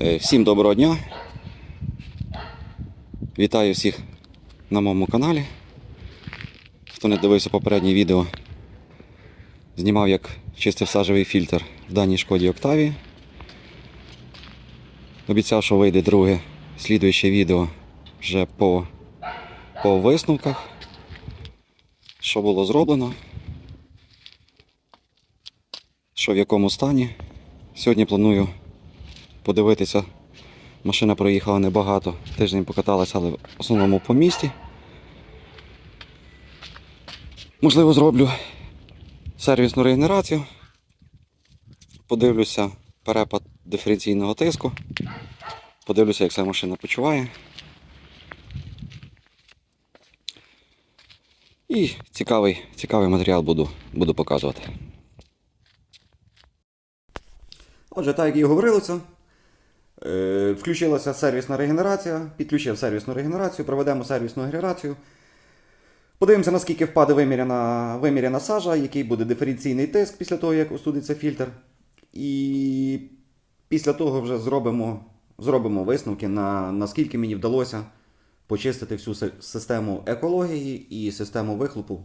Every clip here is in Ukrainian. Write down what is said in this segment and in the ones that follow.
Е, Всім доброго дня. Вітаю всіх на моєму каналі. Хто не дивився попереднє відео, знімав як чистив сажевий фільтр в даній шкоді Октаві. Обіцяв, що вийде друге слідуюче відео вже по, по висновках, що було зроблено, що в якому стані. Сьогодні планую подивитися. Машина проїхала небагато, тиждень покаталася, але в основному по місті. Можливо, зроблю сервісну регенерацію. Подивлюся перепад диференційного тиску. Подивлюся, як ця машина почуває. І цікавий, цікавий матеріал буду, буду показувати. Отже, так як і говорилося, е, включилася сервісна регенерація, підключив сервісну регенерацію, проведемо сервісну регенерацію. Подивимося, наскільки впаде виміряна, виміряна сажа, який буде диференційний тиск після того, як остудиться фільтр. І після того вже зробимо, зробимо висновки, на, наскільки мені вдалося почистити всю систему екології і систему вихлопу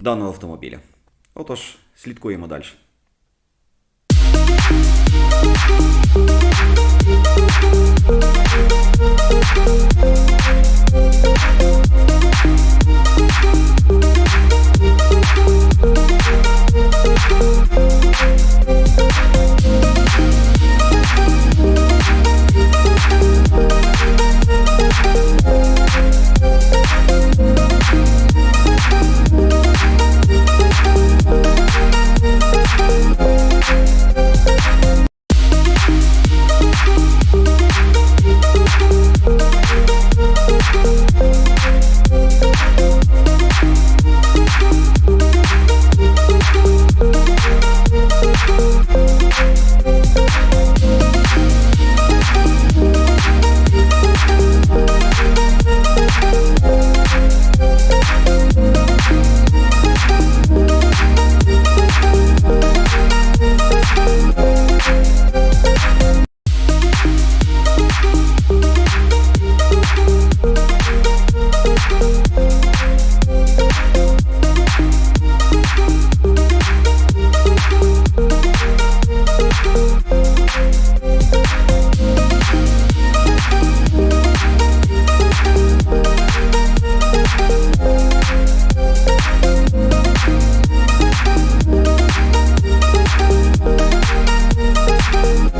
даного автомобіля. Отож, слідкуємо далі. Thank you.